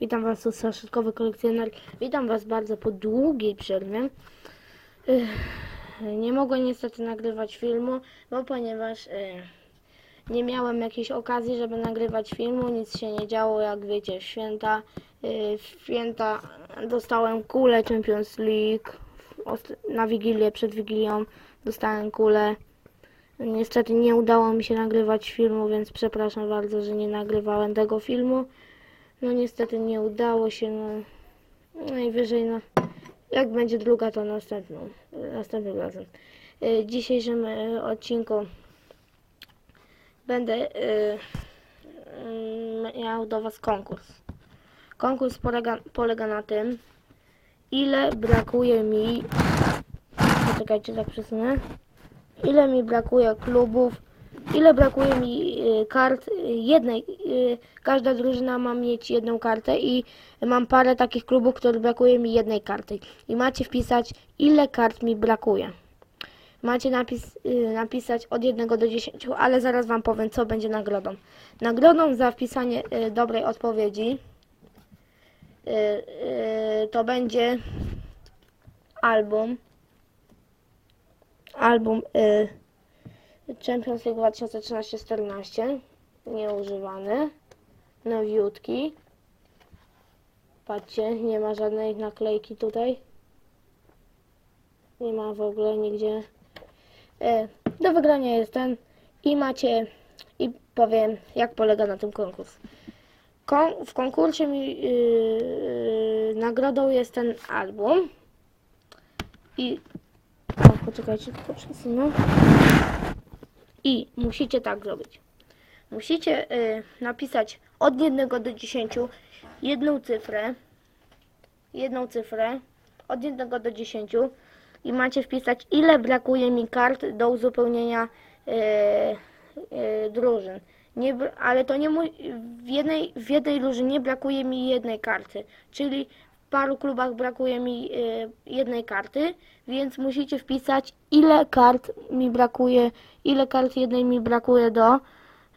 Witam Was, tu Kolekcjoner. Witam Was bardzo po długiej przerwie. Nie mogłem niestety nagrywać filmu, bo ponieważ ech, nie miałem jakiejś okazji, żeby nagrywać filmu, nic się nie działo, jak wiecie, w święta. W święta dostałem kulę Champions League. Na Wigilię, przed Wigilią dostałem kulę. Niestety nie udało mi się nagrywać filmu, więc przepraszam bardzo, że nie nagrywałem tego filmu. No niestety nie udało się, no najwyżej no jak będzie druga to następną, następnym razem. W dzisiejszym y, odcinku będę y, y, miał do Was konkurs. Konkurs polega, polega na tym, ile brakuje mi, poczekajcie tak przesunę, ile mi brakuje klubów, ile brakuje mi y, kart y, jednej. y, Każda drużyna ma mieć jedną kartę i mam parę takich klubów, których brakuje mi jednej karty. I macie wpisać, ile kart mi brakuje. Macie napis, napisać od 1 do 10, ale zaraz Wam powiem, co będzie nagrodą. Nagrodą za wpisanie dobrej odpowiedzi to będzie album. Album Champions League 2013-14 nieużywany nowiutki. Patrzcie, nie ma żadnej naklejki tutaj. Nie ma w ogóle nigdzie. E, do wygrania jest ten. I macie i powiem jak polega na tym konkurs. Kon w konkursie mi yy, nagrodą jest ten album. I o, poczekajcie, tylko przesunę i musicie tak zrobić. Musicie y, napisać od 1 do 10 jedną cyfrę, jedną cyfrę, od 1 do 10 i macie wpisać ile brakuje mi kart do uzupełnienia y, y, drużyn. Nie, ale to nie w jednej, w jednej drużynie brakuje mi jednej karty, czyli paru klubach brakuje mi y, jednej karty, więc musicie wpisać ile kart mi brakuje, ile kart jednej mi brakuje do y,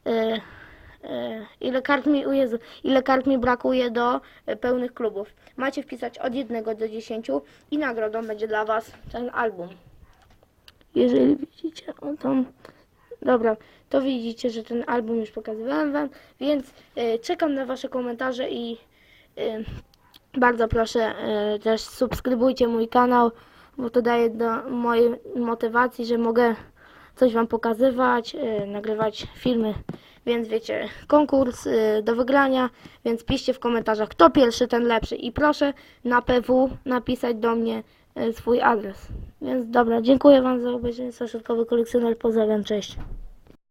y, ile kart mi, Jezu, ile kart mi brakuje do pełnych klubów. Macie wpisać od 1 do 10 i nagrodą będzie dla Was ten album. Jeżeli widzicie, o tam, dobra, to widzicie, że ten album już pokazywałem Wam, więc y, czekam na Wasze komentarze i y, bardzo proszę y, też subskrybujcie mój kanał, bo to daje do mojej motywacji, że mogę coś Wam pokazywać, y, nagrywać filmy. Więc wiecie, konkurs y, do wygrania, więc piszcie w komentarzach, kto pierwszy, ten lepszy. I proszę na PW napisać do mnie swój adres. Więc dobra, dziękuję Wam za obejrzenie. Saszutkowy kolekcjoner, pozdrawiam, cześć.